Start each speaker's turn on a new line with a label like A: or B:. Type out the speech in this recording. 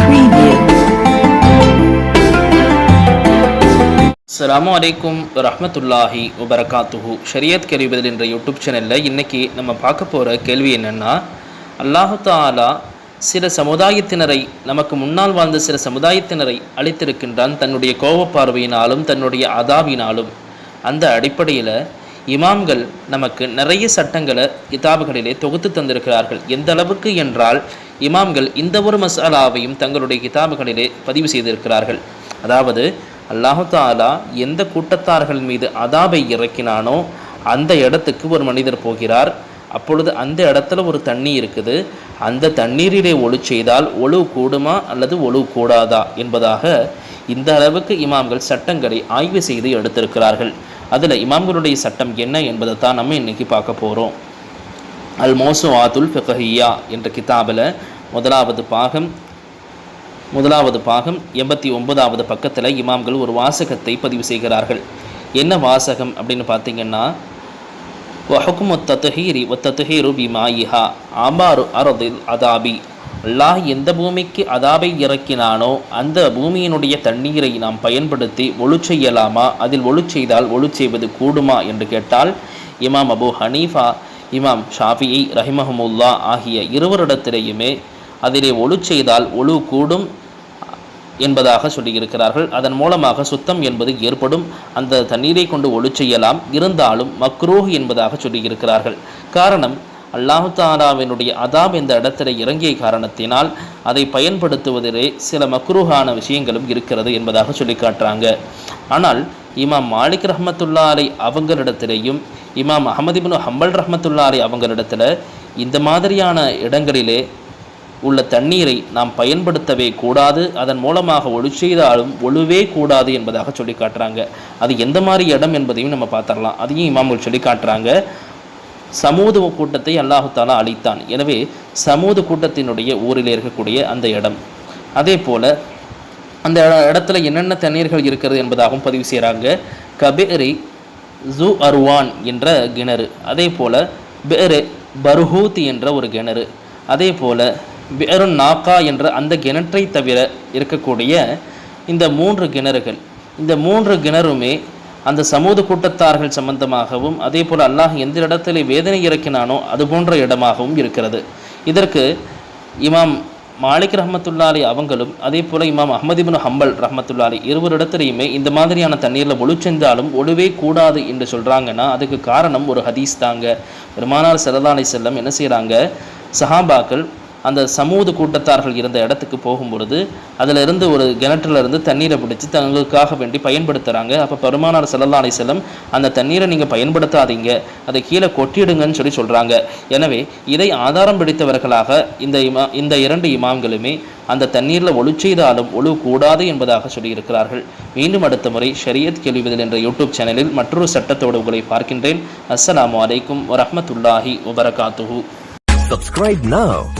A: Preview.
B: அஸ்ஸலாமு அலைக்கும் ரஹ்மத்துல்லாஹி வபரகாத்துஹு ஷரியத் கேள்விபதில் என்ற யூடியூப் சேனலில் இன்னைக்கு நம்ம பார்க்க போகிற கேள்வி என்னென்னா அல்லாஹு தாலா சில சமுதாயத்தினரை நமக்கு முன்னால் வாழ்ந்த சில சமுதாயத்தினரை அளித்திருக்கின்றான் தன்னுடைய கோபப்பார்வையினாலும் தன்னுடைய அதாவினாலும் அந்த அடிப்படையில் இமாம்கள் நமக்கு நிறைய சட்டங்களை கிதாபுகளிலே தொகுத்து தந்திருக்கிறார்கள். எந்த அளவுக்கு என்றால் இமாம்கள் இந்த ஒரு மசாலாவையும் தங்களுடைய கிதாபுகளிலே பதிவு செய்திருக்கிறார்கள். அதாவது அல்லாஹு தாலா எந்த கூட்டத்தார்கள் மீது அதாபை இறக்கினானோ அந்த இடத்துக்கு ஒரு மனிதர் போகிறார். அப்பொழுது அந்த இடத்துல ஒரு தண்ணி இருக்குது. அந்த தண்ணீரிலே ஒழு செய்தால் ஒழு கூடுமா அல்லது ஒழு கூடாதா என்பதாக இந்த அளவுக்கு இமாம்கள் சட்டங்களை ஆய்வு செய்து எடுத்திருக்கிறார்கள். அதில் இமாம்களுடைய சட்டம் என்ன என்பதை தான் நம்ம இன்றைக்கி பார்க்க போகிறோம் அல் மோசு ஆத்துல் ஃபிகஹியா என்ற கிதாபில் முதலாவது பாகம் முதலாவது பாகம் எண்பத்தி ஒன்பதாவது பக்கத்தில் இமாம்கள் ஒரு வாசகத்தை பதிவு செய்கிறார்கள். என்ன வாசகம் அப்படின்னு பார்த்தீங்கன்னா வஹுக்கும் ஒத்தத்துஹீரி ஒத்தத்துஹீரு பிமாயிஹா ஆம்பாரு அரது அதாபி அல்லாஹ் எந்த பூமிக்கு அதாபை இறக்கினானோ அந்த பூமியினுடைய தண்ணீரை நாம் பயன்படுத்தி ஒழு செய்யலாமா? அதில் ஒழு செய்தால் ஒழு செய்வது கூடுமா? என்று கேட்டால் இமாம் அபு ஹனீஃபா இமாம் ஷாஃபியை ரஹிமஹமுல்லா ஆகிய இருவரிடத்திலேயுமே அதிலே ஒழு செய்தால் ஒழு கூடும் என்பதாக சொல்லியிருக்கிறார்கள். அதன் மூலமாக சுத்தம் என்பது ஏற்படும். அந்த தண்ணீரை கொண்டு ஒழு செய்யலாம். இருந்தாலும் மக்ரூஹ் என்பதாக சொல்லியிருக்கிறார்கள். காரணம் அல்லாஹு தாலாவினுடைய அதாப் இந்த இடத்துல இறங்கிய காரணத்தினால் அதை பயன்படுத்துவதிலே சில மக்ரூஹான விஷயங்களும் இருக்கிறது என்பதாக சொல்லி காட்டுறாங்க. ஆனால் இமாம் மாலிக் ரஹமத்துல்லா அலை அவங்களிடத்திலேயும் இமாம் அஹமதிபின் ஹம்பல் ரஹமத்துல்லா அலை அவங்களிடத்துல இந்த மாதிரியான இடங்களிலே உள்ள தண்ணீரை நாம் பயன்படுத்தவே கூடாது அதன் மூலமாக ஒழு செய்தாலும் ஒழுவே கூடாது என்பதாக சொல்லி காட்டுறாங்க. அது எந்த மாதிரி இடம் என்பதையும் நம்ம பார்த்துடலாம். அதையும் இமாம்கள் சொல்லி காட்டுறாங்க. சமூக கூட்டத்தை அல்லாஹுத்தாலா அளித்தான் எனவே சமூக கூட்டத்தினுடைய ஊரில் இருக்கக்கூடிய அந்த இடம். அதே போல் அந்த இடத்துல என்னென்ன தண்ணீர்கள் இருக்கிறது என்பதாகவும் பதிவு செய்கிறாங்க கபேரி ஜூ அர்வான் என்ற கிணறு. அதே போல் பேரு பர்ஹூத் என்ற ஒரு கிணறு. அதே போல் பேரு நாக்கா என்ற அந்த கிணற்றை தவிர இருக்கக்கூடிய இந்த மூன்று கிணறுகள். இந்த மூன்று கிணறுமே அந்த சமூக கூட்டத்தார்கள் சம்பந்தமாகவும் அதே போல் அல்லாஹ் எந்த இடத்துல வேதனை இறக்கினானோ அது போன்ற இடமாகவும் இருக்கிறது. இதற்கு இமாம் மாலிக் ரஹமத்துல்லாலி அவங்களும் அதே போல் இமாம் அஹமதிபின் ஹம்பல் ரஹமத்துல்லாலி இருவர் இடத்துலையுமே இந்த மாதிரியான தண்ணீரில் ஒளிச்சென்றாலும் ஒழுவே கூடாது என்று சொல்கிறாங்கன்னா அதுக்கு காரணம் ஒரு ஹதீஸ் தாங்க. பெருமானார் ஸல்லல்லாஹு செல்லம் என்ன செய்கிறாங்க சஹாபாக்கள் அந்த சமூக கூட்டத்தார்கள் இருந்த இடத்துக்கு போகும்பொழுது அதில் இருந்து ஒரு கிணற்றுல இருந்து தண்ணீரை பிடிச்சி தங்களுக்காக வேண்டி பயன்படுத்துகிறாங்க அப்போ பெருமானார் ஸல்லல்லாஹு அலைஹி செல்லம் அந்த தண்ணீரை நீங்கள் பயன்படுத்தாதீங்க அதை கீழே கொட்டிடுங்கன்னு சொல்லி சொல்கிறாங்க எனவே இதை ஆதாரம் பிடித்தவர்களாக இந்த இமா இந்த இரண்டு இமாம்களுமே அந்த தண்ணீரில் ஒழு செய்தாலும் ஒழு கூடாது என்பதாக சொல்லியிருக்கிறார்கள். மீண்டும் அடுத்த முறை ஷரியத் கேள்விதல் என்ற யூடியூப் சேனலில் மற்றொரு சட்டத்தோடு உங்களை பார்க்கின்றேன். அஸ்ஸலாமு அலைக்கும் வரமத்துல்லாஹி வபரகாத்துஹு.
C: Subscribe now